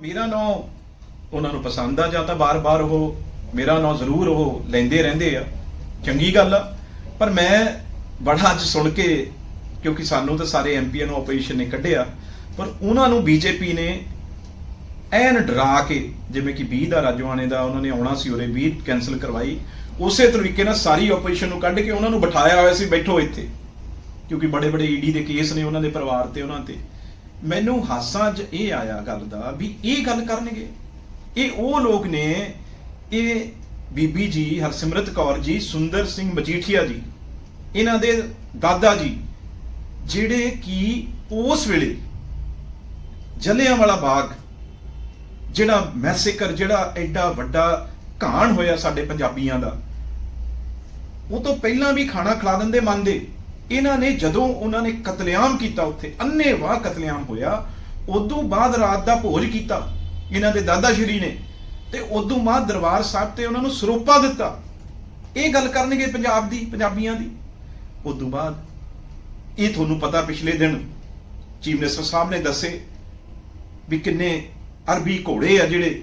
ਮੇਰਾ ਨਾਂ ਉਹਨਾਂ ਨੂੰ ਪਸੰਦ ਆ, ਜਾਂ ਤਾਂ ਬਾਰ-ਬਾਰ ਉਹ ਮੇਰਾ ਨਾਂ ਜ਼ਰੂਰ ਉਹ ਲੈਂਦੇ ਰਹਿੰਦੇ ਆ। ਚੰਗੀ ਗੱਲ ਆ, ਪਰ ਮੈਂ ਬੜਾ ਅੱਜ ਸੁਣ ਕੇ, ਕਿਉਂਕਿ ਸਾਨੂੰ ਤਾਂ ਸਾਰੇ ਐਮਪੀਆਂ ਨੂੰ ਆਪੋਜੀਸ਼ਨ ਨੇ ਕੱਢਿਆ, ਪਰ ਉਹਨਾਂ ਨੂੰ ਬੀਜੇਪੀ ਨੇ ਐਨ ਡਰਾ ਕੇ, ਜਿਵੇਂ ਕਿ 20 ਦਾ, ਰਾਜਵਾਨੇ ਦਾ, ਉਹਨਾਂ ਨੇ ਆਉਣਾ ਸੀ ਉਹਦੇ 20 ਕੈਨਸਲ ਕਰਵਾਈ, ਉਸੇ ਤਰੀਕੇ ਨਾਲ ਸਾਰੀ ਆਪੋਜੀਸ਼ਨ ਨੂੰ ਕੱਢ ਕੇ ਉਹਨਾਂ ਨੂੰ ਬਿਠਾਇਆ ਹੋਇਆ ਸੀ, ਬੈਠੋ ਇੱਥੇ। ਕਿਉਂਕਿ ਬੜੇ ਬੜੇ ਈਡੀ ਦੇ ਕੇਸ ਨੇ ਉਹਨਾਂ ਦੇ ਪਰਿਵਾਰ ਤੇ, ਉਹਨਾਂ ਤੇ। ਮੈਨੂੰ ਹਾਸਾ ਅੱਜ ਇਹ ਆਇਆ ਗੱਲ ਦਾ ਵੀ ਇਹ ਗੱਲ ਕਰਨਗੇ। ਇਹ ਉਹ ਲੋਕ ਨੇ, ਇਹ ਬੀਬੀ ਜੀ, ਹਰਸਿਮਰਤ ਕੌਰ ਜੀ, ਸੁੰਦਰ ਸਿੰਘ ਮਜੀਠੀਆ ਜੀ, ਇਹਨਾਂ ਦੇ ਦਾਦਾ ਜੀ, ਜਿਹੜੇ ਕਿ ਉਸ ਵੇਲੇ ਜਲਿਆਂ ਵਾਲਾ ਬਾਗ, ਜਿਹੜਾ ਮੈਸੇਕਰ, ਜਿਹੜਾ ਐਡਾ ਵੱਡਾ ਘਾਣ ਹੋਇਆ ਸਾਡੇ ਪੰਜਾਬੀਆਂ ਦਾ, ਉਹ ਤੋਂ ਪਹਿਲਾਂ ਵੀ ਖਾਣਾ ਖਿਲਾ ਦਿੰਦੇ, ਮੰਨਦੇ। ਇਹਨਾਂ ਨੇ ਜਦੋਂ ਉਹਨਾਂ ਨੇ ਕਤਲੇਆਮ ਕੀਤਾ ਉੱਥੇ ਅੰਨੇਵਾਹ ਕਤਲੇਆਮ ਹੋਇਆ, ਉਦੋਂ ਬਾਅਦ ਰਾਤ ਦਾ ਭੋਜ ਕੀਤਾ ਇਹਨਾਂ ਦੇ ਦਾਦਾ ਸ਼੍ਰੀ ਨੇ ਤੇ ਉਦੋਂ ਬਾਅਦ ਦਰਬਾਰ ਸਾਹਿਬ ਤੇ ਉਹਨਾਂ ਨੂੰ ਸਰੋਪਾ ਦਿੱਤਾ। ਇਹ ਗੱਲ ਕਰਨਗੇ ਪੰਜਾਬ ਦੀ, ਪੰਜਾਬੀਆਂ ਦੀ। ਉਦੋਂ ਬਾਅਦ ਇਹ ਤੁਹਾਨੂੰ ਪਤਾ ਪਿਛਲੇ ਦਿਨ ਚੀਫ ਮਿਨਿਸਟਰ ਸਾਹਿਬ ਨੇ ਦੱਸੇ ਵੀ ਕਿੰਨੇ ਅਰਬੀ ਘੋੜੇ ਆ ਜਿਹੜੇ,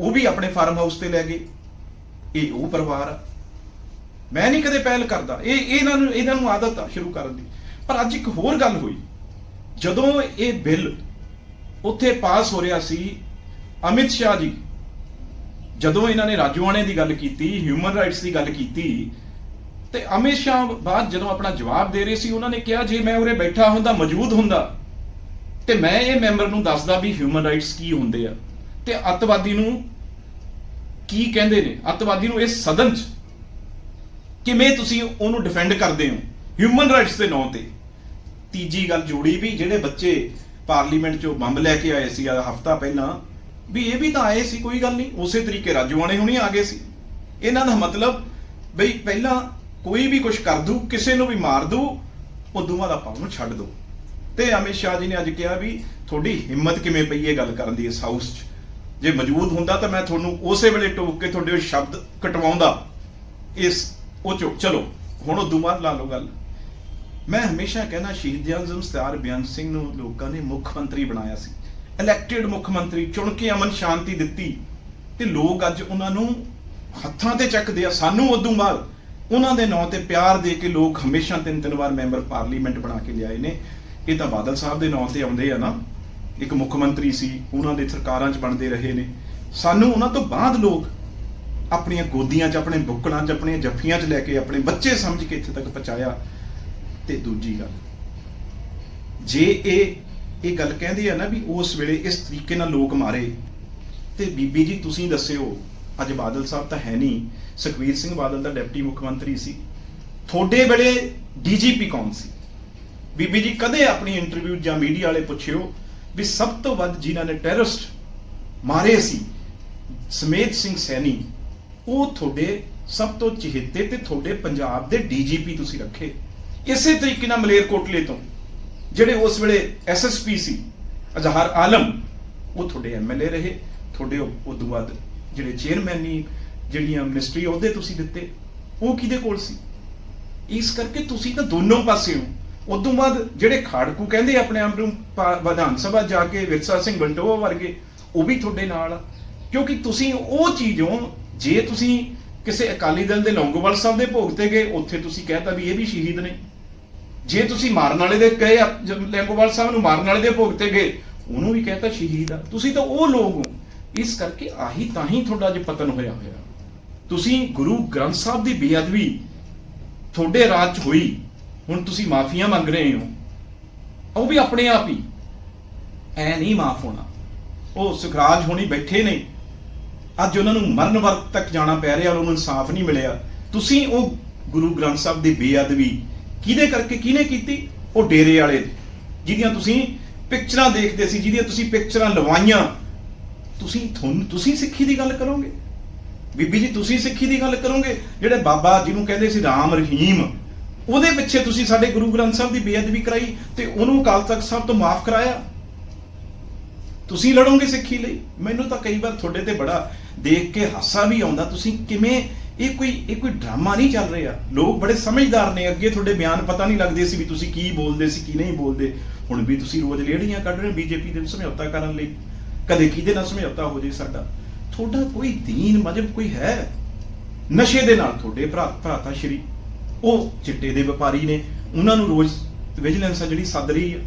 ਉਹ ਵੀ ਆਪਣੇ ਫਾਰਮ ਹਾਊਸ ਤੇ ਲੈ ਗਏ। ਇਹ ਉਹ ਪਰਿਵਾਰ ਆ। ਮੈਂ ਨਹੀਂ ਕਦੇ ਪਹਿਲ ਕਰਦਾ। ਇਹ ਇਹਨਾਂ ਨੂੰ ਇਹਨਾਂ ਨੂੰ ਆਦਤ ਆ ਸ਼ੁਰੂ ਕਰਨ ਦੀ। ਪਰ ਅੱਜ ਇੱਕ ਹੋਰ ਗੱਲ ਹੋਈ। ਜਦੋਂ ਇਹ ਬਿੱਲ ਉੱਥੇ ਪਾਸ ਹੋ ਰਿਹਾ ਸੀ, ਅਮਿਤ ਸ਼ਾਹ ਜੀ, ਜਦੋਂ ਇਹਨਾਂ ਨੇ ਰਾਜਵਾਨੇ ਦੀ ਗੱਲ ਕੀਤੀ ਹਿਊਮਨ ਰਾਈਟਸ ਦੀ ਗੱਲ ਕੀਤੀ, ਤੇ ਅਮਿਤ ਸ਼ਾਹ ਬਾਅਦ ਜਦੋਂ ਆਪਣਾ ਜਵਾਬ ਦੇ ਰਹੇ ਸੀ, ਉਹਨਾਂ ਨੇ ਕਿਹਾ, ਜੇ ਮੈਂ ਉਰੇ ਬੈਠਾ ਹੁੰਦਾ, ਮੌਜੂਦ ਹੁੰਦਾ, ਤੇ ਮੈਂ ਇਹ ਮੈਂਬਰ ਨੂੰ ਦੱਸਦਾ ਵੀ ਹਿਊਮਨ ਰਾਈਟਸ ਕੀ ਹੁੰਦੇ ਆ। ਤੇ ਅੱਤਵਾਦੀ ਨੂੰ ਕੀ ਕਹਿੰਦੇ ਨੇ? ਅੱਤਵਾਦੀ ਨੂੰ ਇਸ ਸਦਨ 'ਚ ਕਿਵੇਂ ਤੁਸੀਂ ਉਹਨੂੰ ਡਿਫੈਂਡ ਕਰਦੇ ਹੋ? ਹਿਊਮਨ ਰਾਈਟਸ ਦੇ ਨਾਂ ਤੇ। ਤੀਜੀ ਗੱਲ ਜੋੜੀ ਵੀ, ਜਿਹੜੇ ਬੱਚੇ ਪਾਰਲੀਮੈਂਟ 'ਚੋਂ ਬੰਬ ਲੈ ਕੇ ਆਏ ਸੀ ਆ ਹਫਤਾ ਪਹਿਲਾਂ, ਵੀ ਇਹ ਵੀ ਤਾਂ ਆਏ ਸੀ, ਕੋਈ ਗੱਲ ਨਹੀਂ। ਉਸੇ ਤਰੀਕੇ ਰਾਜਵਾਣੇ ਹੁਣੀ ਆ ਗਏ ਸੀ। ਇਹਨਾਂ ਦਾ ਮਤਲਬ ਬਈ ਪਹਿਲਾਂ ਕੋਈ ਵੀ ਕੁਝ ਕਰ ਦੂ ਕਿਸੇ ਨੂੰ ਵੀ ਮਾਰ ਦੂ ਉਦੋਂ ਬਾਅਦ ਆਪਾਂ ਉਹਨੂੰ ਛੱਡ ਦੋ ਤੇ ਅਮਿਤ ਸ਼ਾਹ ਜੀ ਨੇ ਅੱਜ ਕਿਹਾ ਵੀ ਤੁਹਾਡੀ ਹਿੰਮਤ ਕਿਵੇਂ ਪਈ ਇਹ ਗੱਲ ਕਰਨ ਦੀ ਇਸ ਹਾਊਸ 'ਚ? ਜੇ ਮੌਜੂਦ ਹੁੰਦਾ ਤਾਂ ਮੈਂ ਤੁਹਾਨੂੰ ਉਸੇ ਵੇਲੇ ਟੋਕ ਕੇ ਤੁਹਾਡੇ ਉਹ ਸ਼ਬਦ ਕਟਵਾਉਂਦਾ। ਇਸ ਉਹ ਚੋ ਚਲੋ, ਹੁਣ ਉਦੋਂ ਬਾਅਦ ਲਾ ਲਓ ਗੱਲ। ਮੈਂ ਹਮੇਸ਼ਾ ਕਹਿੰਦਾ ਸ਼ਹੀਦ ਆਜ਼ਮ ਸਰਦਾਰ ਬਿਆਨ ਸਿੰਘ ਨੂੰ ਲੋਕਾਂ ਨੇ ਮੁੱਖ ਮੰਤਰੀ ਬਣਾਇਆ ਸੀ। ਇਲੈਕਟਿਡ ਮੁੱਖ ਮੰਤਰੀ ਚੁਣ ਕੇ ਅਮਨ ਸ਼ਾਂਤੀ ਦਿੱਤੀ ਤੇ ਲੋਕ ਅੱਜ ਉਹਨਾਂ ਨੂੰ ਹੱਥਾਂ ਤੇ ਚੱਕਦੇ ਆ। ਸਾਨੂੰ ਉਦੋਂ ਬਾਅਦ ਉਹਨਾਂ ਦੇ ਨਾਂ ਤੇ ਪਿਆਰ ਦੇ ਕੇ ਲੋਕ ਹਮੇਸ਼ਾ ਤਿੰਨ ਤਿੰਨ ਵਾਰ ਮੈਂਬਰ ਪਾਰਲੀਮੈਂਟ ਬਣਾ ਕੇ ਲਿਆਏ ਨੇ। ਇਹ ਤਾਂ ਬਾਦਲ ਸਾਹਿਬ ਦੇ ਨਾਂ ਤੇ ਆਉਂਦੇ ਆ ਨਾ। ਇੱਕ ਮੁੱਖ ਮੰਤਰੀ ਸੀ, ਉਹਨਾਂ ਦੇ ਸਰਕਾਰਾਂ 'ਚ ਬਣਦੇ ਰਹੇ ਨੇ। ਸਾਨੂੰ ਉਹਨਾਂ ਤੋਂ ਬਾਅਦ ਲੋਕ ਆਪਣੀਆਂ ਗੋਦੀਆਂ 'ਚ, ਆਪਣੇ ਬੁੱਕਲਾਂ 'ਚ, ਆਪਣੀਆਂ ਜੱਫੀਆਂ 'ਚ ਲੈ ਕੇ ਆਪਣੇ ਬੱਚੇ ਸਮਝ ਕੇ ਇੱਥੇ ਤੱਕ ਪਹੁੰਚਾਇਆ। ਤੇ ਦੂਜੀ ਗੱਲ, ਜੇ ਇਹ ਇਹ ਗੱਲ ਕਹਿੰਦੇ ਆ ਨਾ ਵੀ ਉਸ ਵੇਲੇ ਇਸ ਤਰੀਕੇ ਨਾਲ ਲੋਕ ਮਾਰੇ, ਤੇ ਬੀਬੀ ਜੀ ਤੁਸੀਂ ਦੱਸਿਓ, ਅੱਜ ਬਾਦਲ ਸਾਹਿਬ ਤਾਂ ਹੈ ਨਹੀਂ, ਸੁਖਵੀਰ ਸਿੰਘ ਬਾਦਲ ਦਾ ਡਿਪਟੀ ਮੁੱਖ ਮੰਤਰੀ ਸੀ। ਤੁਹਾਡੇ ਵੇਲੇ ਡੀਜੀਪੀ ਕੌਣ ਸੀ? ਬੀਬੀ ਜੀ ਕਦੇ ਆਪਣੀ ਇੰਟਰਵਿਊ ਜਾਂ ਮੀਡੀਆ ਵਾਲੇ ਪੁੱਛਿਓ ਵੀ ਸਭ ਤੋਂ ਵੱਧ ਜਿਨ੍ਹਾਂ ਨੇ ਟੈਰਰਿਸਟ ਮਾਰੇ ਸੀ ਸਮੇਤ ਸਿੰਘ ਸੈਣੀ ਉਹ ਤੁਹਾਡੇ ਸਭ ਤੋਂ ਚਹੇਤੇ ਤੇ ਤੁਹਾਡੇ ਪੰਜਾਬ ਦੇ ਡੀਜੀਪੀ ਤੁਸੀਂ ਰੱਖੇ। ਇਸੇ ਤਰੀਕੇ ਨਾਲ ਮਲੇਰਕੋਟਲੇ ਤੋਂ, ਜਿਹੜੇ ਉਸ ਵੇਲੇ ਐਸਐਸਪੀ ਸੀ, ਅਜ਼ਹਰ ਆਲਮ, ਉਹ ਤੁਹਾਡੇ ਐਮਐਲਏ ਰਹੇ। ਤੁਹਾਡੇ ਉਹ- ਤੋਂ ਬਾਅਦ ਜਿਹੜੇ ਚੇਅਰਮੈਨ ਚੇਅਰਮੈਨੀ ਜਿਹੜੀਆਂ ਮਿਨਿਸਟਰੀ ਉਹਦੇ ਤੁਸੀਂ ਦਿੱਤੇ। ਉਹ ਕਿਹਦੇ ਕੋਲ ਸੀ? ਇਸ ਕਰਕੇ ਤੁਸੀਂ ਤਾਂ ਦੋਨੋਂ ਪਾਸੇ ਹੋ। ਉਦੋਂ ਬਾਅਦ ਜਿਹੜੇ ਖਾੜਕੂ ਕਹਿੰਦੇ ਆਪਣੇ ਆਪ ਨੂੰ, ਪਾ- ਵਿਧਾਨ ਸਭਾ ਜਾ ਕੇ ਵਿਰਸਾ ਸਿੰਘ ਬੰਟੋਆ ਵਰਗੇ, ਉਹ ਵੀ ਤੁਹਾਡੇ ਨਾਲ ਆ। ਕਿਉਂਕਿ ਤੁਸੀਂ ਉਹ ਚੀਜ਼ ਹੋ ਜੇ ਤੁਸੀਂ ਕਿਸੇ ਅਕਾਲੀ ਦਲ ਦੇ ਲੌਂਗੋਵਾਲ ਸਾਹਿਬ ਦੇ ਭੋਗ ਤੇ ਗਏ, ਉੱਥੇ ਤੁਸੀਂ ਕਹਿਤਾ ਵੀ ਇਹ ਵੀ ਸ਼ਹੀਦ ਨੇ। ਜੇ ਤੁਸੀਂ ਮਾਰਨ ਵਾਲੇ ਦੇ ਕਹੇ ਆ- ਲੌਂਗੋਵਾਲ ਸਾਹਿਬ ਨੂੰ ਮਾਰਨ ਵਾਲੇ ਦੇ ਭੋਗ ਤੇ ਗਏ, ਉਹਨੂੰ ਵੀ ਕਹਿਤਾ ਸ਼ਹੀਦ ਆ। ਤੁਸੀਂ ਤਾਂ ਉਹ ਲੋਕ ਹੋ। ਇਸ ਕਰਕੇ ਆਹੀ ਤਾਂ ਹੀ ਤੁਹਾਡਾ ਅੱਜ ਪਤਨ ਹੋਇਆ ਹੋਇਆ। ਤੁਸੀਂ ਗੁਰੂ ਗ੍ਰੰਥ ਸਾਹਿਬ ਦੀ ਬੇਅਦਬੀ ਤੁਹਾਡੇ ਰਾਜ 'ਚ ਹੋਈ, ਹੁਣ ਤੁਸੀਂ ਮਾਫੀਆਂ ਮੰਗ ਰਹੇ ਹੋ। ਉਹ ਵੀ ਆਪਣੇ ਆਪ ਹੀ। ਐ ਨਹੀਂ ਮਾਫ ਹੋਣਾ। ਉਹ ਸੁਖਰਾਜ ਹੋਣੀ ਬੈਠੇ ਨੇ। ਅੱਜ ਉਹਨਾਂ ਨੂੰ ਮਰਨ ਵਰਤ ਤੱਕ ਜਾਣਾ ਪੈ ਰਿਹਾ ਉਹਨਾਂ ਨੂੰ ਇਨਸਾਫ ਨਹੀਂ ਮਿਲਿਆ। ਤੁਸੀਂ ਉਹ ਗੁਰੂ ਗ੍ਰੰਥ ਸਾਹਿਬ ਦੀ ਬੇਅਦਬੀ ਕਿਹਦੇ ਕਰਕੇ ਕਿਹਨੇ ਕੀਤੀ? ਉਹ ਡੇਰੇ ਵਾਲੇ ਜਿਹਦੀਆਂ ਤੁਸੀਂ ਪਿਕਚਰਾਂ ਦੇਖਦੇ ਸੀ, ਜਿਹਦੀਆਂ ਤੁਸੀਂ ਪਿਕਚਰਾਂ ਲਵਾਈਆਂ। ਤੁਸੀਂ ਤੁਹਾਨੂੰ, ਤੁਸੀਂ ਸਿੱਖੀ ਦੀ ਗੱਲ ਕਰੋਗੇ? ਬੀਬੀ ਜੀ, ਤੁਸੀਂ ਸਿੱਖੀ ਦੀ ਗੱਲ ਕਰੋਗੇ? ਜਿਹੜੇ ਬਾਬਾ ਜਿਹਨੂੰ ਕਹਿੰਦੇ ਸੀ ਰਾਮ ਰਹੀਮ, ਉਹਦੇ ਪਿੱਛੇ ਤੁਸੀਂ ਸਾਡੇ ਗੁਰੂ ਗ੍ਰੰਥ ਸਾਹਿਬ ਦੀ ਬੇਅਦਬੀ ਕਰਾਈ ਤੇ ਉਹਨੂੰ ਅਕਾਲ ਤਖਤ ਸਾਹਿਬ ਤੋਂ ਮਾਫ ਕਰਾਇਆ? ਤੁਸੀਂ ਲੜੋਗੇ ਸਿੱਖੀ ਲਈ? ਮੈਨੂੰ ਤਾਂ ਕਈ ਵਾਰ ਤੁਹਾਡੇ ਤੇ ਬੜਾ ਦੇਖ ਕੇ ਹਾਸਾ ਵੀ ਆਉਂਦਾ। ਤੁਸੀਂ ਕਿਵੇਂ ਇਹ ਕੋਈ ਇਹ ਕੋਈ ਡਰਾਮਾ ਨਹੀਂ ਚੱਲ ਰਿਹਾ? ਲੋਕ ਬੜੇ ਸਮਝਦਾਰ ਨੇ। ਅੱਗੇ ਤੁਹਾਡੇ ਬਿਆਨ ਪਤਾ ਨਹੀਂ ਲੱਗਦੇ ਸੀ ਵੀ ਤੁਸੀਂ ਕੀ ਬੋਲਦੇ ਸੀ, ਕੀ ਨਹੀਂ ਬੋਲਦੇ। ਹੁਣ ਵੀ ਤੁਸੀਂ ਰੋਜ਼ ਲੇੜੀਆਂ ਕੱਢ ਰਹੇ ਬੀਜੇਪੀ ਦੇ ਸਮਝੌਤਾ ਕਰਨ ਲਈ। ਕਦੇ ਕਿਹਦੇ ਨਾਲ ਸਮਝੌਤਾ ਹੋ ਜੇ ਸਾਡਾ? ਤੁਹਾਡਾ ਕੋਈ ਦੀਨ ਮਜਬ ਕੋਈ ਹੈ? ਨਸ਼ੇ ਦੇ ਨਾਲ ਤੁਹਾਡੇ ਭਰਾ ਭਰਾਤਾ ਸ਼੍ਰੀ ਉਹ ਚਿੱਟੇ ਦੇ ਵਪਾਰੀ ਨੇ। ਉਹਨਾਂ ਨੂੰ ਰੋਜ਼ ਵਿਜੀਲੈਂਸ ਆ ਜਿਹੜੀ ਸੱਦ ਰਹੀ ਹੈ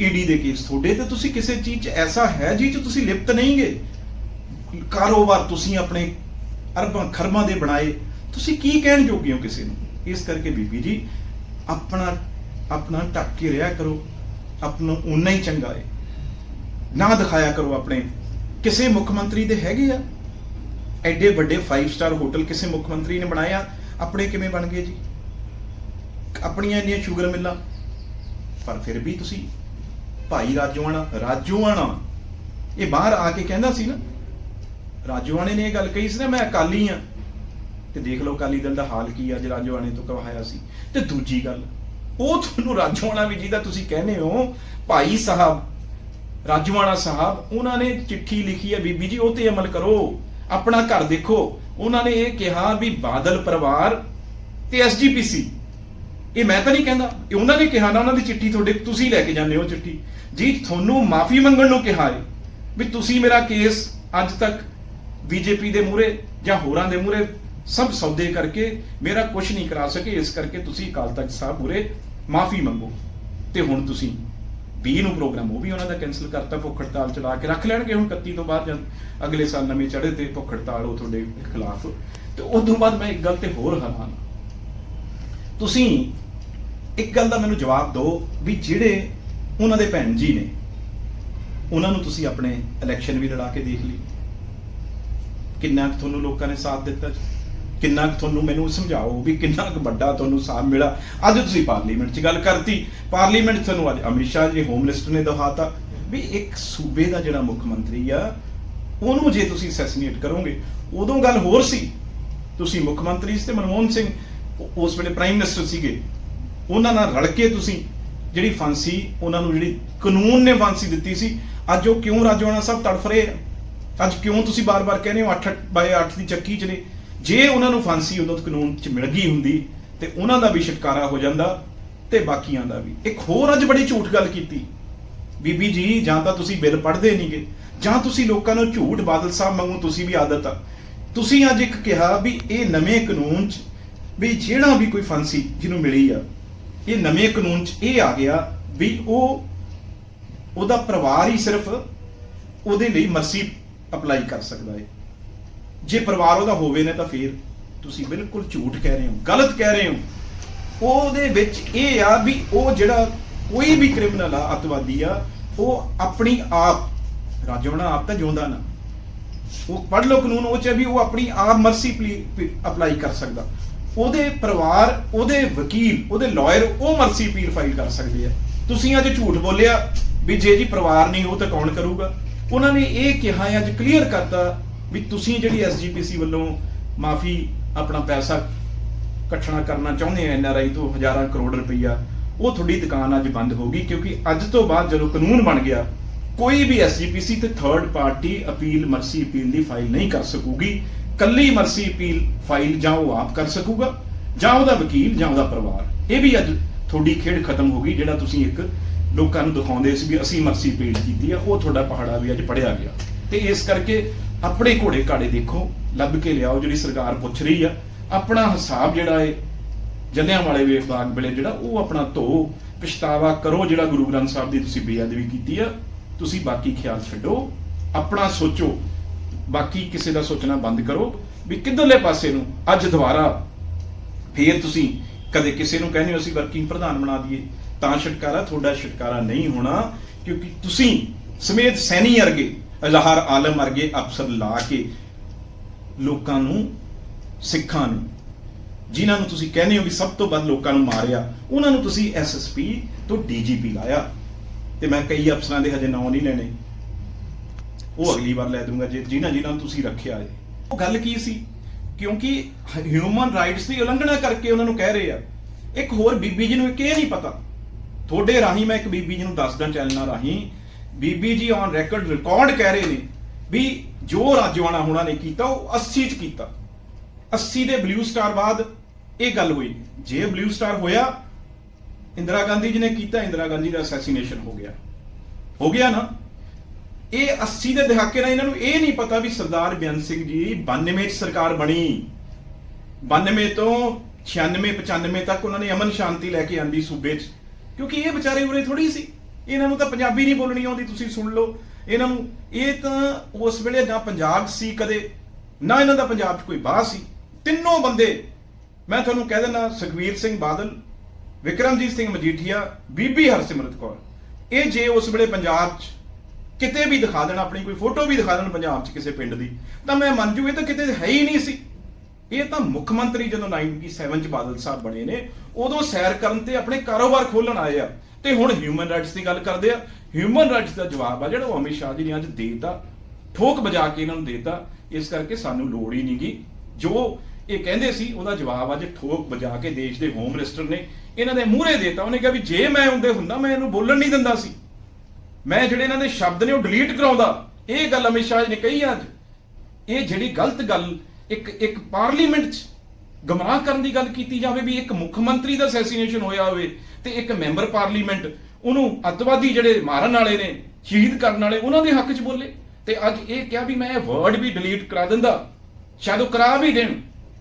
ਈਡੀ ਦੇ ਕੇਸ ਤੁਹਾਡੇ ਤੇ ਤੁਸੀਂ ਕਿਸੇ ਚੀਜ਼ 'ਚ ਐਸਾ ਹੈ ਜੀ ਚ ਤੁਸੀਂ ਲਿਪਤ ਨਹੀਂਗੇ? ਕਾਰੋਬਾਰ ਤੁਸੀਂ ਆਪਣੇ ਅਰਬਾਂ ਖਰਬਾਂ ਦੇ ਬਣਾਏ, ਤੁਸੀਂ ਕੀ ਕਹਿਣ ਜੋਗੇ ਹੋ ਕਿਸੇ ਨੂੰ? ਇਸ ਕਰਕੇ ਬੀਬੀ ਜੀ, ਆਪਣਾ ਆਪਣਾ ਢੱਕ ਕੇ ਰਿਹਾ ਕਰੋ, ਆਪਣਾ ਉਨਾ ਹੀ ਚੰਗਾ ਹੈ। ਨਾ ਦਿਖਾਇਆ ਕਰੋ ਆਪਣੇ। ਕਿਸੇ ਮੁੱਖ ਮੰਤਰੀ ਦੇ ਹੈਗੇ ਆ? ਐਡੇ ਵੱਡੇ 5 ਸਟਾਰ ਹੋਟਲ ਕਿਸੇ ਮੁੱਖ ਮੰਤਰੀ ਨੇ ਬਣਾਇਆ ਆਪਣੇ ਕਿਵੇਂ ਬਣ ਗਏ ਜੀ? ਆਪਣੀਆਂ ਇੰਨੀਆਂ ਸ਼ੂਗਰ ਮਿੱਲਾਂ? ਪਰ ਫਿਰ ਵੀ ਤੁਸੀਂ ਭਾਈ ਰਾਜੋਆਣਾ ਰਾਜੋਆਣਾ। ਇਹ ਬਾਹਰ ਆ ਕੇ ਕਹਿੰਦਾ ਸੀ ਨਾ ਰਾਜੋਆਣੇ ਨੇ ਇਹ ਗੱਲ ਕਹੀ ਸੀ ਨਾ, ਮੈਂ ਅਕਾਲੀ ਆ ਤੇ ਦੇਖ ਲਓ ਅਕਾਲੀ ਦਲ ਦਾ ਹਾਲ ਕੀ ਆ, ਅੱਜ ਰਾਜੋਆਣੇ ਤੋਂ ਕਹਾਇਆ ਸੀ। ਤੇ ਦੂਜੀ ਗੱਲ, ਉਹ ਤੁਹਾਨੂੰ ਰਾਜੋਆਣਾ ਵੀ ਜਿਹਦਾ ਤੁਸੀਂ ਕਹਿੰਦੇ ਹੋ, ਭਾਈ ਸਾਹਿਬ ਰਾਜਵਾਣਾ ਸਾਹਿਬ, ਉਹਨਾਂ ਨੇ ਚਿੱਠੀ ਲਿਖੀ ਹੈ ਬੀਬੀ ਜੀ, ਉਹ ਤੇ ਅਮਲ ਕਰੋ। ਆਪਣਾ ਘਰ ਦੇਖੋ। ਉਹਨਾਂ ਨੇ ਇਹ ਕਿਹਾ ਵੀ ਬਾਦਲ ਪਰਿਵਾਰ ਤੇ ਐਸਜੀਪੀਸੀ ਇਹ ਮੈਂ ਤਾਂ ਨਹੀਂ ਕਹਿੰਦਾ, ਇਹ ਉਹਨਾਂ ਨੇ ਕਿਹਾ ਨਾ, ਉਹਨਾਂ ਦੀ ਚਿੱਠੀ ਤੁਹਾਡੇ, ਤੁਸੀਂ ਲੈ ਕੇ ਜਾਂਦੇ ਹੋ ਚਿੱਠੀ। ਜੀ, ਤੁਹਾਨੂੰ ਮਾਫੀ ਮੰਗਣ ਨੂੰ ਕਿਹਾ ਹੈ ਵੀ ਤੁਸੀਂ ਮੇਰਾ ਕੇਸ ਅੱਜ ਤੱਕ ਬੀਜੇਪੀ ਦੇ ਮੂਹਰੇ ਜਾਂ ਹੋਰਾਂ ਦੇ ਮੂਹਰੇ ਸਭ ਸੌਦੇ ਕਰਕੇ ਮੇਰਾ ਕੁਝ ਨਹੀਂ ਕਰਾ ਸਕੇ, ਇਸ ਕਰਕੇ ਤੁਸੀਂ ਅਕਾਲ ਤਖਤ ਸਾਹਿਬ ਮੂਹਰੇ ਮਾਫੀ ਮੰਗੋ। ਤੇ ਹੁਣ ਤੁਸੀਂ 20 ਨੂੰ ਪ੍ਰੋਗਰਾਮ ਉਹ ਵੀ ਉਹਨਾਂ ਦਾ ਕੈਨਸਲ ਕਰਤਾ, ਭੁੱਖ ਹੜਤਾਲ ਚਲਾ ਕੇ ਰੱਖ ਲੈਣਗੇ ਹੁਣ 31 ਤੋਂ ਬਾਅਦ ਜਦ ਅਗਲੇ ਸਾਲ ਨਵੇਂ ਚੜ੍ਹੇ ਤੇ ਭੁੱਖ ਹੜਤਾਲ ਉਹ ਤੁਹਾਡੇ ਖਿਲਾਫ। ਤੇ ਉਸ ਤੋਂ ਬਾਅਦ ਮੈਂ ਇੱਕ ਗੱਲ ਤੇ ਹੋਰ ਹੈਰਾਨ ਹਾਂ। ਤੁਸੀਂ ਇੱਕ ਗੱਲ ਦਾ ਮੈਨੂੰ ਜਵਾਬ ਦਿਓ ਵੀ ਜਿਹੜੇ ਉਹਨਾਂ ਦੇ ਭੈਣ ਜੀ ਨੇ, ਉਹਨਾਂ ਨੂੰ ਤੁਸੀਂ ਆਪਣੇ ਇਲੈਕਸ਼ਨ ਵੀ ਲੜਾ ਕੇ ਦੇਖ ਲਈ। ਕਿੰਨਾ ਕੁ ਤੁਹਾਨੂੰ ਲੋਕਾਂ ਨੇ ਸਾਥ ਦਿੱਤਾ ਜੀ? ਕਿੰਨਾ ਕੁ ਤੁਹਾਨੂੰ ਮੈਨੂੰ ਸਮਝਾਓ ਵੀ ਕਿੰਨਾ ਕੁ ਵੱਡਾ ਤੁਹਾਨੂੰ ਸਾਥ ਮਿਲਾ ਅੱਜ ਤੁਸੀਂ ਪਾਰਲੀਮੈਂਟ 'ਚ ਗੱਲ ਕਰਤੀ। ਪਾਰਲੀਮੈਂਟ ਤੁਹਾਨੂੰ ਅੱਜ ਅਮਿਤ ਸ਼ਾਹ ਜੀ ਹੋਮ ਮਿਨਿਸਟਰ ਨੇ ਦਿਖਾਤਾ ਵੀ ਇੱਕ ਸੂਬੇ ਦਾ ਜਿਹੜਾ ਮੁੱਖ ਮੰਤਰੀ ਆ, ਉਹਨੂੰ ਜੇ ਤੁਸੀਂ ਅਸੈਸੀਨੇਟ ਕਰੋਗੇ, ਉਦੋਂ ਗੱਲ ਹੋਰ ਸੀ। ਤੁਸੀਂ ਮੁੱਖ ਮੰਤਰੀ ਸੀ ਤੇ ਮਨਮੋਹਨ ਸਿੰਘ ਉਸ ਵੇਲੇ ਪ੍ਰਾਈਮ ਮਿਨਿਸਟਰ ਸੀਗੇ। ਉਹਨਾਂ ਨਾਲ ਰਲ ਕੇ ਤੁਸੀਂ ਜਿਹੜੀ ਫਾਂਸੀ, ਉਹਨਾਂ ਨੂੰ ਜਿਹੜੀ ਕਾਨੂੰਨ ਨੇ ਫਾਂਸੀ ਦਿੱਤੀ ਸੀ, ਅੱਜ ਉਹ ਕਿਉਂ ਰਾਜਵਾਨਾ ਸਾਹਿਬ ਤੜਫ ਰਹੇ ਆ? ਅੱਜ ਕਿਉਂ ਤੁਸੀਂ ਬਾਰ-ਬਾਰ ਕਹਿੰਦੇ ਹੋ 8 ਬਾਏ 8 ਦੀ ਚੱਕੀ 'ਚ ਨੇ? ਜੇ ਉਹਨਾਂ ਨੂੰ ਫਾਂਸੀ ਉਦੋਂ ਕਾਨੂੰਨ 'ਚ ਮਿਲ ਗਈ ਹੁੰਦੀ, ਤੇ ਉਹਨਾਂ ਦਾ ਵੀ ਛੁਟਕਾਰਾ ਹੋ ਜਾਂਦਾ ਤੇ ਬਾਕੀਆਂ ਦਾ ਵੀ। ਇੱਕ ਹੋਰ ਅੱਜ ਬੜੀ ਝੂਠ ਗੱਲ ਕੀਤੀ। ਬੀਬੀ ਜੀ, ਜਾਂ ਤਾਂ ਤੁਸੀਂ ਬਿੱਲ ਪੜ੍ਹਦੇ ਨਹੀਂਗੇ, ਜਾਂ ਤੁਸੀਂ ਲੋਕਾਂ ਨੂੰ ਝੂਠ ਬਾਦਲ ਸਾਹਿਬ ਵਾਂਗੂ ਤੁਸੀਂ ਵੀ ਆਦਤ ਆ। ਤੁਸੀਂ ਅੱਜ ਇੱਕ ਕਿਹਾ ਵੀ ਇਹ ਨਵੇਂ ਕਾਨੂੰਨ 'ਚ ਵੀ ਜਿਹੜਾ ਵੀ ਕੋਈ ਫਾਂਸੀ ਜਿਹਨੂੰ ਮਿਲੀ ਆ, ਇਹ ਨਵੇਂ ਕਾਨੂੰਨ 'ਚ ਇਹ ਆ ਗਿਆ ਵੀ ਉਹ, ਉਹਦਾ ਪਰਿਵਾਰ ਹੀ ਸਿਰਫ ਉਹਦੇ ਲਈ ਮਰਸੀ ਅਪਲਾਈ ਕਰ ਸਕਦਾ ਹੈ ਜੇ ਪਰਿਵਾਰ ਉਹਦਾ ਹੋਵੇ ਨਾ ਤਾਂ ਫਿਰ ਤੁਸੀਂ ਬਿਲਕੁਲ ਝੂਠ ਕਹਿ ਰਹੇ ਹੋ, ਗਲਤ ਕਹਿ ਰਹੇ ਹੋ। ਉਹਦੇ ਵਿੱਚ ਇਹ ਆ ਵੀ ਉਹ ਜਿਹੜਾ ਕੋਈ ਵੀ ਕ੍ਰਿਮੀਨਲ ਆ, ਅਤਵਾਦੀ ਆ, ਉਹ ਆਪਣੀ ਆਪ ਰਾਜਵਣਾ ਆਪ ਤਾਂ ਜਿਉਂਦਾ ਨਾ। ਉਹ ਪੜ੍ਹ ਲਓ ਕਾਨੂੰਨ ਉਹ ਚ ਹੈ ਵੀ ਉਹ ਆਪਣੀ ਆਪ ਮਰਸੀ ਅਪਲਾਈ ਕਰ ਸਕਦਾ। ਉਹਦੇ ਪਰਿਵਾਰ, ਉਹਦੇ ਵਕੀਲ, ਉਹਦੇ ਲਾਇਰ ਉਹ ਮਰਸੀ ਅਪੀਲ ਫਾਈਲ ਕਰ ਸਕਦੇ ਆ। ਤੁਸੀਂ ਅੱਜ ਝੂਠ ਬੋਲਿਆ ਵੀ ਜੇ ਜੀ ਪਰਿਵਾਰ ਨਹੀਂ, ਉਹ ਤਾਂ ਕੌਣ ਕਰੂਗਾ? ਉਹਨਾਂ ਨੇ ਇਹ ਕਿਹਾ ਅੱਜ ਕਲੀਅਰ ਕਰਤਾ ਵੀ ਤੁਸੀਂ ਜਿਹੜੀ ਐਸਜੀਪੀਸੀ ਵੱਲੋਂ ਮਾਫੀ ਆਪਣਾ ਪੈਸਾ ਇਕੱਠਣਾ ਕਰਨਾ ਚਾਹੁੰਦੇ ਆ ਐਨਆਰਆਈ ਤੋਂ ਹਜ਼ਾਰਾਂ ਕਰੋੜ ਰੁਪਈਆ, ਉਹ ਤੁਹਾਡੀ ਦੁਕਾਨ ਅੱਜ ਬੰਦ ਹੋ ਗਈ ਕਿਉਂਕਿ ਅੱਜ ਤੋਂ ਬਾਅਦ ਜਦੋਂ ਕਾਨੂੰਨ ਬਣ ਗਿਆ, ਕੋਈ ਵੀ ਐਸਜੀਪੀਸੀ ਤੇ third party appeal mercy appeal ਦੀ ਫਾਈਲ ਨਹੀਂ ਕਰ ਸਕੂਗੀ। ਕੱਲੀ ਮਰਸੀ ਅਪੀਲ ਫਾਈਲ ਜਾਂ ਉਹ ਆਪ ਕਰ ਸਕੂਗਾ, ਜਾਂ ਉਹਦਾ ਵਕੀਲ ਜਾਂ ਉਹਦਾ ਪਰਿਵਾਰ। ਇਹ ਵੀ ਅੱਜ ਤੁਹਾਡੀ ਖੇਡ ਖਤਮ ਹੋ ਗਈ, ਜਿਹੜਾ ਤੁਸੀਂ ਇੱਕ ਲੋਕਾਂ ਨੂੰ ਦਿਖਾਉਂਦੇ ਸੀ ਵੀ ਅਸੀਂ ਮਰਸੀ ਅਪੀਲ ਕੀਤੀ ਆ, ਉਹ ਤੁਹਾਡਾ ਪਹਾੜਾ ਵੀ ਅੱਜ ਪੜਿਆ ਗਿਆ। ਤੇ ਇਸ ਕਰਕੇ ਆਪਣੇ ਘੋੜੇ ਘਾੜੇ ਦੇਖੋ, ਲੱਭ ਕੇ ਲਿਆਓ, ਜਿਹੜੀ ਸਰਕਾਰ ਪੁੱਛ ਰਹੀ ਆ। ਆਪਣਾ ਹਿਸਾਬ ਜਿਹੜਾ ਏ, ਜਲਿਆਂ ਵਾਲੇ ਵਿਭਾਗ ਵੇਲੇ ਜਿਹੜਾ, ਉਹ ਆਪਣਾ ਧੋ, ਪਛਤਾਵਾ ਕਰੋ ਜਿਹੜਾ ਗੁਰੂ ਗ੍ਰੰਥ ਸਾਹਿਬ ਦੀ ਤੁਸੀਂ ਬੇਅਦਬੀ ਕੀਤੀ ਆ। ਤੁਸੀਂ ਬਾਕੀ ਖਿਆਲ ਛੱਡੋ, ਆਪਣਾ ਸੋਚੋ। ਬਾਕੀ ਕਿਸੇ ਦਾ ਸੋਚਣਾ ਬੰਦ ਕਰੋ ਵੀ ਕਿੱਧਰਲੇ ਪਾਸੇ ਨੂੰ, ਅੱਜ ਦੁਬਾਰਾ ਫੇਰ ਤੁਸੀਂ ਕਦੇ ਕਿਸੇ ਨੂੰ ਕਹਿੰਦੇ ਹੋ ਅਸੀਂ ਵਰਕਿੰਗ ਪ੍ਰਧਾਨ ਬਣਾ ਦਈਏ। ਤਾਂ ਛੁਟਕਾਰਾ, ਤੁਹਾਡਾ ਛੁਟਕਾਰਾ ਨਹੀਂ ਹੋਣਾ, ਕਿਉਂਕਿ ਤੁਸੀਂ ਸਮੇਤ ਸੈਨੀ ਵਰਗੇ ਅਜ਼ਹਰ ਆਲਮ ਵਰਗੇ ਅਫਸਰ ਲਾ ਕੇ ਲੋਕਾਂ ਨੂੰ, ਸਿੱਖਾਂ ਨੂੰ, ਜਿਨ੍ਹਾਂ ਨੂੰ ਤੁਸੀਂ ਕਹਿੰਦੇ ਹੋ ਵੀ ਸਭ ਤੋਂ ਵੱਧ ਲੋਕਾਂ ਨੂੰ ਮਾਰਿਆ, ਉਹਨਾਂ ਨੂੰ ਤੁਸੀਂ ਐਸਐਸਪੀ ਤੋਂ ਡੀਜੀਪੀ ਲਾਇਆ। ਤੇ ਮੈਂ ਕਈ ਅਫਸਰਾਂ ਦੇ ਹਜੇ ਨਾਂ ਨਹੀਂ ਲੈਣੇ। ਉਹ ਅਗਲੀ ਵਾਰ ਲੈ ਦੂੰਗਾ ਜੇ ਜਿਨ੍ਹਾਂ ਜਿਨ੍ਹਾਂ ਨੂੰ ਤੁਸੀਂ ਰੱਖਿਆ ਹੈ। ਉਹ ਗੱਲ ਕੀ ਸੀ? ਕਿਉਂਕਿ ਹਿਊਮਨ ਰਾਈਟਸ ਦੀ ਉਲੰਘਣਾ ਕਰਕੇ ਉਹਨਾਂ ਨੂੰ ਕਹਿ ਰਹੇ ਆ। ਇੱਕ ਹੋਰ ਬੀਬੀ ਜੀ ਨੂੰ ਇੱਕ ਇਹ ਨਹੀਂ ਪਤਾ। ਤੁਹਾਡੇ ਰਾਹੀਂ ਮੈਂ ਇੱਕ ਬੀਬੀ ਜੀ ਨੂੰ ਦੱਸਦਾ ਚੈਨਲਾਂ ਰਾਹੀਂ, ਬੀਬੀ ਜੀ ਔਨ ਰੈਕੋਰਡ ਰਿਕਾਰਡ ਕਹਿ ਰਹੇ ਨੇ ਵੀ ਜੋ ਰਾਜਵਾਨਾ ਹੋਣਾ ਨੇ ਕੀਤਾ, ਉਹ 80 ਚ ਕੀਤਾ। 80 ਦੇ ਬਲੂ ਸਟਾਰ ਬਾਅਦ ਇਹ ਗੱਲ ਹੋਈ। ਜੇ ਬਲੂ ਸਟਾਰ ਹੋਇਆ, ਇੰਦਰਾ ਗਾਂਧੀ ਜੀ ਨੇ ਕੀਤਾ, ਇੰਦਰਾ ਗਾਂਧੀ ਦਾ ਅਸੈਸੀਨੇਸ਼ਨ ਹੋ ਗਿਆ। ਹੋ ਗਿਆ ਨਾ? ਇਹ 80 ਦੇ ਦਹਾਕੇ ਨਾਲ ਇਹਨਾਂ ਨੂੰ ਇਹ ਨਹੀਂ ਪਤਾ ਵੀ ਸਰਦਾਰ ਬੇਅੰਤ ਸਿੰਘ ਜੀ 92 ਚ ਸਰਕਾਰ ਬਣੀ। 92 ਤੋਂ 96 95 ਤੱਕ ਉਹਨਾਂ ਨੇ ਅਮਨ ਸ਼ਾਂਤੀ ਲੈ ਕੇ ਆਂਦੀ ਸੂਬੇ 'ਚ। ਕਿਉਂਕਿ ਇਹ ਵਿਚਾਰੇ ਉਰੇ ਥੋੜੀ ਸੀ। ਇਹਨਾਂ ਨੂੰ ਤਾਂ ਪੰਜਾਬੀ ਨਹੀਂ ਬੋਲਣੀ ਆਉਂਦੀ, ਤੁਸੀਂ ਸੁਣ ਲਓ। ਇਹਨਾਂ ਨੂੰ ਇਹ ਤਾਂ ਉਸ ਵੇਲੇ ਨਾ ਪੰਜਾਬ 'ਚ ਸੀ ਕਦੇ, ਨਾ ਇਹਨਾਂ ਦਾ ਪੰਜਾਬ 'ਚ ਕੋਈ ਬਾਹ ਸੀ। ਤਿੰਨੋਂ ਬੰਦੇ, ਮੈਂ ਤੁਹਾਨੂੰ ਕਹਿ ਦਿੰਦਾ ਸੁਖਵੀਰ ਸਿੰਘ ਬਾਦਲ, ਵਿਕਰਮਜੀਤ ਸਿੰਘ ਮਜੀਠੀਆ, ਬੀਬੀ ਹਰਸਿਮਰਤ ਕੌਰ। ਇਹ ਜੇ ਉਸ ਵੇਲੇ ਪੰਜਾਬ 'ਚ ਕਿਤੇ ਵੀ ਦਿਖਾ ਦੇਣ, ਆਪਣੀ ਕੋਈ ਫੋਟੋ ਵੀ ਦਿਖਾ ਦੇਣ ਪੰਜਾਬ 'ਚ ਕਿਸੇ ਪਿੰਡ ਦੀ, ਤਾਂ ਮੈਂ ਮੰਨ ਜੂ ਇਹ ਤਾਂ ਕਿਤੇ ਹੈ ਹੀ ਨਹੀਂ ਸੀ। ਇਹ ਤਾਂ ਮੁੱਖ ਮੰਤਰੀ ਜਦੋਂ 97 ਚ ਬਾਦਲ ਸਾਹਿਬ ਬਣੇ ਨੇ, ਉਦੋਂ ਸੈਰ ਕਰਨ ਤੇ ਆਪਣੇ ਕਾਰੋਬਾਰ ਖੋਲਣ ਆਏ ਆ। ਤੇ ਹੁਣ ਹਿਊਮਨ ਰਾਈਟਸ ਦੀ ਗੱਲ ਕਰਦੇ ਆ। ਹਿਊਮਨ ਰਾਈਟਸ ਦਾ ਜਵਾਬ ਆ ਜਿਹੜਾ ਉਹ ਅਮਿਤ ਸ਼ਾਹ ਜੀ ਨੇ ਅੱਜ ਦੇਤਾ। ਠੋਕ ਵਜਾ ਕੇ ਇਹਨਾਂ ਨੂੰ ਦੇਤਾ। ਇਸ ਕਰਕੇ ਸਾਨੂੰ ਲੋੜ ਹੀ ਨਹੀਂਗੀ ਜੋ ਇਹ ਕਹਿੰਦੇ ਸੀ, ਉਹਦਾ ਜਵਾਬ ਅੱਜ ਠੋਕ ਵਜਾ ਕੇ ਦੇਸ਼ ਦੇ ਹੋਮ ਮਿਨਿਸਟਰ ਨੇ ਇਹਨਾਂ ਦੇ ਮੂਹਰੇ ਦੇਤਾ। ਉਹਨੇ ਕਿਹਾ ਵੀ ਜੇ ਮੈਂ ਹੁੰਦੇ ਹੁੰਦਾ, ਮੈਂ ਇਹਨੂੰ ਬੋਲਣ ਨਹੀਂ ਦਿੰਦਾ ਸੀ। ਮੈਂ ਜਿਹੜੇ ਇਹਨਾਂ ਦੇ ਸ਼ਬਦ ਨੇ ਉਹ ਡਿਲੀਟ ਕਰਾਉਂਦਾ। ਇਹ ਗੱਲ ਅਮਿਤ ਸ਼ਾਹ ਜੀ ਨੇ ਕਹੀ ਅੱਜ। ਇਹ ਜਿਹੜੀ ਗਲਤ ਗੱਲ ਇੱਕ ਇੱਕ ਪਾਰਲੀਮੈਂਟ 'ਚ ਗਮਰਾਹ ਕਰਨ ਦੀ ਗੱਲ ਕੀਤੀ ਜਾਵੇ ਵੀ ਇੱਕ ਮੁੱਖ ਮੰਤਰੀ ਦਾ ਅਸੈਸੀਨੇਸ਼ਨ ਹੋਇਆ ਹੋਵੇ ਤੇ ਇੱਕ ਮੈਂਬਰ ਪਾਰਲੀਮੈਂਟ ਉਹਨੂੰ ਅੱਤਵਾਦੀ ਜਿਹੜੇ ਮਾਰਨ ਵਾਲੇ ਨੇ, ਸ਼ਹੀਦ ਕਰਨ ਵਾਲੇ, ਉਹਨਾਂ ਦੇ ਹੱਕ 'ਚ ਬੋਲੇ। ਤੇ ਅੱਜ ਇਹ ਕਿਹਾ ਵੀ ਮੈਂ ਇਹ ਵਰਡ ਵੀ ਡਿਲੀਟ ਕਰਾ ਦਿੰਦਾ। ਸ਼ਾਇਦ ਉਹ ਕਰਾ ਵੀ ਦੇਣ।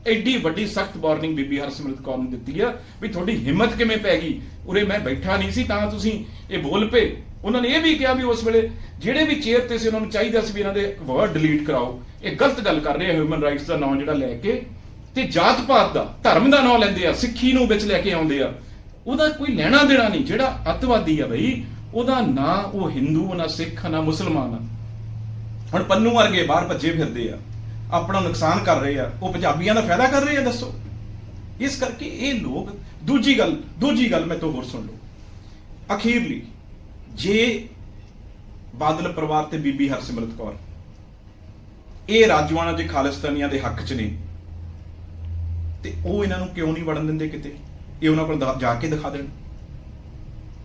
ਐਡੀ ਵੱਡੀ ਸਖਤ ਵਾਰਨਿੰਗ ਬੀਬੀ ਹਰਸਿਮਰਤ ਕੌਰ ਨੂੰ ਦਿੱਤੀ ਆ ਵੀ ਤੁਹਾਡੀ ਹਿੰਮਤ ਕਿਵੇਂ ਪੈ ਗਈ? ਉਰੇ ਮੈਂ ਬੈਠਾ ਨਹੀਂ ਸੀ ਤਾਂ ਤੁਸੀਂ ਇਹ ਬੋਲ ਪਏ। ਉਹਨਾਂ ਨੇ ਇਹ ਵੀ ਕਿਹਾ ਵੀ ਉਸ ਵੇਲੇ ਜਿਹੜੇ ਵੀ ਚੇਅਰ ਤੇ ਸੀ, ਉਹਨਾਂ ਨੂੰ ਚਾਹੀਦਾ ਸੀ ਵੀ ਇਹਨਾਂ ਦੇ ਵਰਡ ਡਿਲੀਟ ਕਰਾਓ। ਇਹ ਗਲਤ ਗੱਲ ਕਰ ਰਹੇ ਆ ਹਿਊਮਨ ਰਾਈਟਸ ਦਾ ਨਾਮ ਜਿਹੜਾ ਲੈ ਕੇ। ਤੇ ਜਾਤ ਪਾਤ ਦਾ, ਧਰਮ ਦਾ ਨਾਮ ਲੈਂਦੇ ਆ, ਸਿੱਖੀ ਨੂੰ ਵਿੱਚ ਲੈ ਕੇ ਆਉਂਦੇ ਆ। ਉਹਦਾ ਕੋਈ ਲੈਣਾ ਦੇਣਾ ਨਹੀਂ, ਜਿਹੜਾ ਅੱਤਵਾਦੀ ਆ ਬਈ, ਉਹਦਾ ਨਾ ਉਹ ਹਿੰਦੂ, ਨਾ ਸਿੱਖ, ਨਾ ਮੁਸਲਮਾਨ ਆ। ਹੁਣ ਪੰਨੂ ਵਰਗੇ ਬਾਹਰ ਭੱਜੇ ਫਿਰਦੇ ਆ, ਆਪਣਾ ਨੁਕਸਾਨ ਕਰ ਰਹੇ ਆ, ਉਹ ਪੰਜਾਬੀਆਂ ਦਾ ਫਾਇਦਾ ਕਰ ਰਹੇ ਆ, ਦੱਸੋ। ਇਸ ਕਰਕੇ ਇਹ ਲੋਕ, ਦੂਜੀ ਗੱਲ ਦੂਜੀ ਗੱਲ ਮੈਂ ਤੋਂ ਹੋਰ ਸੁਣ ਲਓ ਅਖੀਰਲੀ, ਜੇ ਬਾਦਲ ਪਰਿਵਾਰ ਤੇ ਬੀਬੀ ਹਰਸਿਮਰਤ ਕੌਰ ਇਹ ਰਾਜਵਾਨਾ ਦੇ ਖਾਲਿਸਤਾਨੀਆਂ ਦੇ ਹੱਕ 'ਚ ਨੇ, ਤੇ ਉਹ ਇਹਨਾਂ ਨੂੰ ਕਿਉਂ ਨਹੀਂ ਵੜਨ ਦਿੰਦੇ ਕਿਤੇ? ਇਹ ਉਹਨਾਂ ਕੋਲ ਜਾ ਕੇ ਦਿਖਾ ਦੇਣ।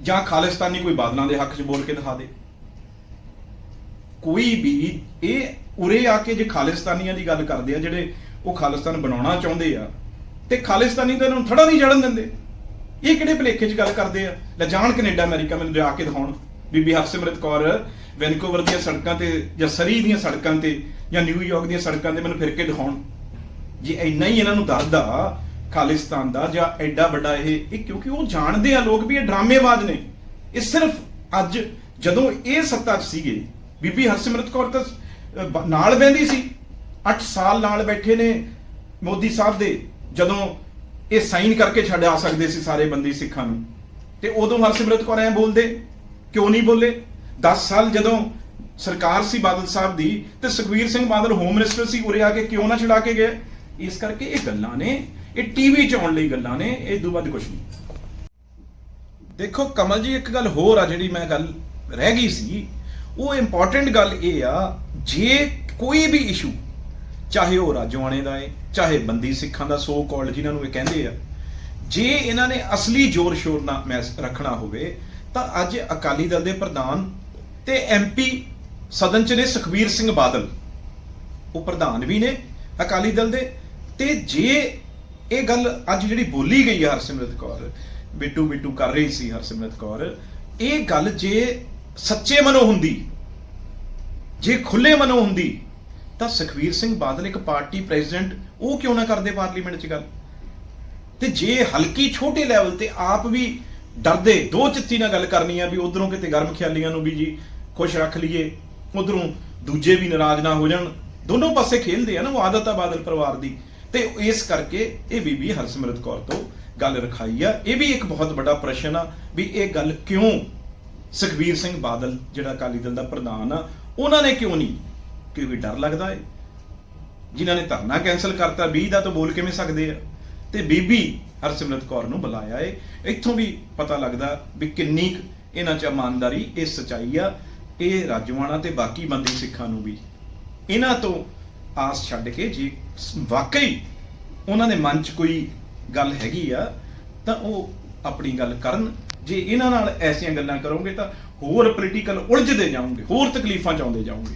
ਜਾਂ ਖਾਲਿਸਤਾਨੀ ਕੋਈ ਬਾਦਲਾਂ ਦੇ ਹੱਕ 'ਚ ਬੋਲ ਕੇ ਦਿਖਾ ਦੇ। ਕੋਈ ਵੀ ਇਹ ਉਰੇ ਆ ਕੇ ਜੇ ਖਾਲਿਸਤਾਨੀਆਂ ਦੀ ਗੱਲ ਕਰਦੇ ਆ, ਜਿਹੜੇ ਉਹ ਖਾਲਿਸਤਾਨ ਬਣਾਉਣਾ ਚਾਹੁੰਦੇ ਆ, ਤੇ ਖਾਲਿਸਤਾਨੀ ਤਾਂ ਇਹਨਾਂ ਨੂੰ ਥੜਾ ਨਹੀਂ ਜੜਨ ਦਿੰਦੇ। ਇਹ ਕਿਹੜੇ ਭਲੇਖੇ 'ਚ ਗੱਲ ਕਰਦੇ ਆ? ਲੈ ਜਾਣ ਕੈਨੇਡਾ, ਅਮਰੀਕਾ ਮੈਨੂੰ ਜਾ ਕੇ ਦਿਖਾਉਣ। ਬੀਬੀ ਹਰਸਿਮਰਤ ਕੌਰ, ਵੈਨਕੂਵਰ ਦੀਆਂ ਸੜਕਾਂ ਤੇ ਜਾਂ ਸਰੀ ਦੀਆਂ ਸੜਕਾਂ ਤੇ ਜਾਂ ਨਿਊਯਾਰਕ ਦੀਆਂ ਸੜਕਾਂ ਤੇ ਮੈਨੂੰ ਫਿਰ ਕੇ ਦਿਖਾਉਣ। ਜੇ ਇੰਨਾ ਹੀ ਇਹਨਾਂ ਨੂੰ ਦਰਦ ਆ ਖਾਲਿਸਤਾਨ ਦਾ ਜਾਂ ਐਡਾ ਵੱਡਾ ਇਹ ਇਹ ਕਿਉਂਕਿ ਉਹ ਜਾਣਦੇ ਆ ਲੋਕ ਵੀ ਇਹ ਡਰਾਮੇਬਾਜ਼ ਨੇ। ਇਹ ਸਿਰਫ ਅੱਜ ਜਦੋਂ ਇਹ ਸੱਤਾ 'ਚ ਸੀਗੇ, ਬੀਬੀ ਹਰਸਿਮਰਤ ਕੌਰ ਤਾਂ ਨਾਲ ਬੈੰਦੀ ਸੀ। 8 ਸਾਲ ਨਾਲ ਬੈਠੇ ਨੇ ਮੋਦੀ ਸਾਹਿਬ ਦੇ, ਜਦੋਂ ਇਹ ਸਾਈਨ ਕਰਕੇ ਛੱਡ ਆ ਸਕਦੇ ਸੀ ਸਾਰੇ ਬੰਦੀ ਸਿੱਖਾਂ ਨੂੰ। ਤੇ ਉਦੋਂ ਹਰਸਿਮਰਤ ਕੌਰ ਐ ਬੋਲਦੇ ਕਿਉਂ ਨਹੀਂ ਬੋਲੇ? 10 ਸਾਲ ਜਦੋਂ ਸਰਕਾਰ ਸੀ ਬਾਦਲ ਸਾਹਿਬ ਦੀ ਤੇ ਸੁਖਵੀਰ ਸਿੰਘ ਬਾਦਲ ਹੋਮ ਮਿਨਿਸਟਰ ਸੀ, ਉਰੇ ਆ ਕੇ ਕਿਉਂ ਨਾ ਛੁਡਾ ਕੇ ਗਏ? ਇਸ ਕਰਕੇ ਇਹ ਗੱਲਾਂ ਨੇ, ਇਹ ਟੀਵੀ 'ਚ ਆਉਣ ਲਈ ਗੱਲਾਂ ਨੇ, ਇਹ ਤੋਂ ਵੱਧ ਕੁਝ ਨਹੀਂ। ਦੇਖੋ, ਕਮਲ ਜੀ, ਇੱਕ ਗੱਲ ਹੋਰ ਆ ਜਿਹੜੀ ਮੈਂ ਗੱਲ ਰਹਿ ਗਈ ਸੀ, ਉਹ ਇੰਪੋਰਟੈਂਟ ਗੱਲ ਇਹ ਆ, ਜੇ ਕੋਈ ਵੀ ਇਸ਼ੂ ਚਾਹੇ ਉਹ ਰਾਜਵਾਣੇ ਦਾ ਏ, ਚਾਹੇ ਬੰਦੀ ਸਿੱਖਾਂ ਦਾ ਸੋ ਕਾਲਡ ਜਿਨ੍ਹਾਂ ਨੂੰ ਇਹ ਕਹਿੰਦੇ ਆ, ਜੇ ਇਹਨਾਂ ਨੇ ਅਸਲੀ ਜ਼ੋਰ ਸ਼ੋਰ ਨਾ ਮੈਸ ਰੱਖਣਾ ਹੋਵੇ ਤਾਂ ਅੱਜ ਅਕਾਲੀ ਦਲ ਦੇ ਪ੍ਰਧਾਨ ਤੇ ਐਮਪੀ ਸਦਨ ਚ ਨੇ ਸੁਖਬੀਰ ਸਿੰਘ ਬਾਦਲ। ਉਹ ਪ੍ਰਧਾਨ ਵੀ ਨੇ ਅਕਾਲੀ ਦਲ ਦੇ। ਤੇ ਜੇ ਇਹ ਗੱਲ ਅੱਜ ਜਿਹੜੀ ਬੋਲੀ ਗਈ ਹੈ ਹਰਸਿਮਰਤ ਕੌਰ, ਬਿੱਟੂ ਬਿੱਟੂ ਕਰ ਰਹੀ ਸੀ ਹਰਸਿਮਰਤ ਕੌਰ, ਇਹ ਗੱਲ ਜੇ ਸੱਚੇ ਮਨੋਂ ਹੁੰਦੀ, ਜੇ ਖੁੱਲੇ ਮਨੋਂ ਹੁੰਦੀ, ਤਾਂ ਸੁਖਵੀਰ ਸਿੰਘ ਬਾਦਲ ਇੱਕ ਪਾਰਟੀ ਪ੍ਰੈਜ਼ੀਡੈਂਟ, ਉਹ ਕਿਉਂ ਨਾ ਕਰਦੇ ਪਾਰਲੀਮੈਂਟ 'ਚ ਗੱਲ? ਤੇ ਜੇ ਹਲਕੀ ਛੋਟੇ ਲੈਵਲ ਤੇ ਆਪ ਵੀ ਡਰਦੇ ਦੋ ਚਿੱਤੀ ਨਾਲ ਗੱਲ ਕਰਨੀ ਆ ਵੀ ਉਧਰੋਂ ਕਿਤੇ ਗਰਮ ਖਿਆਲੀਆਂ ਨੂੰ ਵੀ ਜੀ ਖੁਸ਼ ਰੱਖ ਲਈਏ, ਉਧਰੋਂ ਦੂਜੇ ਵੀ ਨਾਰਾਜ਼ ਨਾ ਹੋ ਜਾਣ। ਦੋਨੋਂ ਪਾਸੇ ਖੇਲਦੇ ਆ ਨਾ, ਉਹ ਆਦਤ ਆ ਬਾਦਲ ਪਰਿਵਾਰ ਦੀ। ਤੇ ਇਸ ਕਰਕੇ ਇਹ ਬੀਬੀ ਹਰਸਿਮਰਤ ਕੌਰ ਤੋਂ ਗੱਲ ਰਖਾਈ ਆ। ਇਹ ਵੀ ਇੱਕ ਬਹੁਤ ਵੱਡਾ ਪ੍ਰਸ਼ਨ ਆ ਵੀ ਇਹ ਗੱਲ ਕਿਉਂ ਸੁਖਬੀਰ ਸਿੰਘ ਬਾਦਲ, ਜਿਹੜਾ ਅਕਾਲੀ ਦਲ ਦਾ ਪ੍ਰਧਾਨ ਆ, ਉਹਨਾਂ ਨੇ ਕਿਉਂ ਨਹੀਂ? ਕਿਉਂਕਿ ਡਰ ਲੱਗਦਾ ਏ। ਜਿਨ੍ਹਾਂ ਨੇ ਧਰਨਾ ਕੈਨਸਲ ਕਰਤਾ 20 ਦਾ ਤਾਂ ਬੋਲ ਕਿਵੇਂ ਸਕਦੇ ਆ? ਤੇ ਬੀਬੀ ਹਰਸਿਮਰਤ ਕੌਰ ਨੂੰ ਬੁਲਾਇਆ ਏ। ਇੱਥੋਂ ਵੀ ਪਤਾ ਲੱਗਦਾ ਵੀ ਕਿੰਨੀ ਕੁ ਇਹਨਾਂ 'ਚ ਇਮਾਨਦਾਰੀ ਇਹ ਸਚਾਈ ਆ, ਇਹ ਰਾਜਵਾਨਾ ਤੇ ਬਾਕੀ ਬੰਦੀ ਸਿੱਖਾਂ ਨੂੰ ਵੀ। ਇਹਨਾਂ ਤੋਂ ਆਸ ਛੱਡ ਕੇ ਜੇ ਵਾਕਈ ਉਹਨਾਂ ਦੇ ਮਨ 'ਚ ਕੋਈ ਗੱਲ ਹੈਗੀ ਆ, ਤਾਂ ਉਹ ਆਪਣੀ ਗੱਲ ਕਰਨ। ਜੇ ਇਹਨਾਂ ਨਾਲ ਐਸੀਆਂ ਗੱਲਾਂ ਕਰੋਗੇ ਤਾਂ ਹੋਰ ਪੋਲੀਟੀਕਲ ਉਲਝਦੇ ਜਾਓਗੇ, ਹੋਰ ਤਕਲੀਫਾਂ ਚ ਆਉਂਦੇ ਜਾਓਗੇ।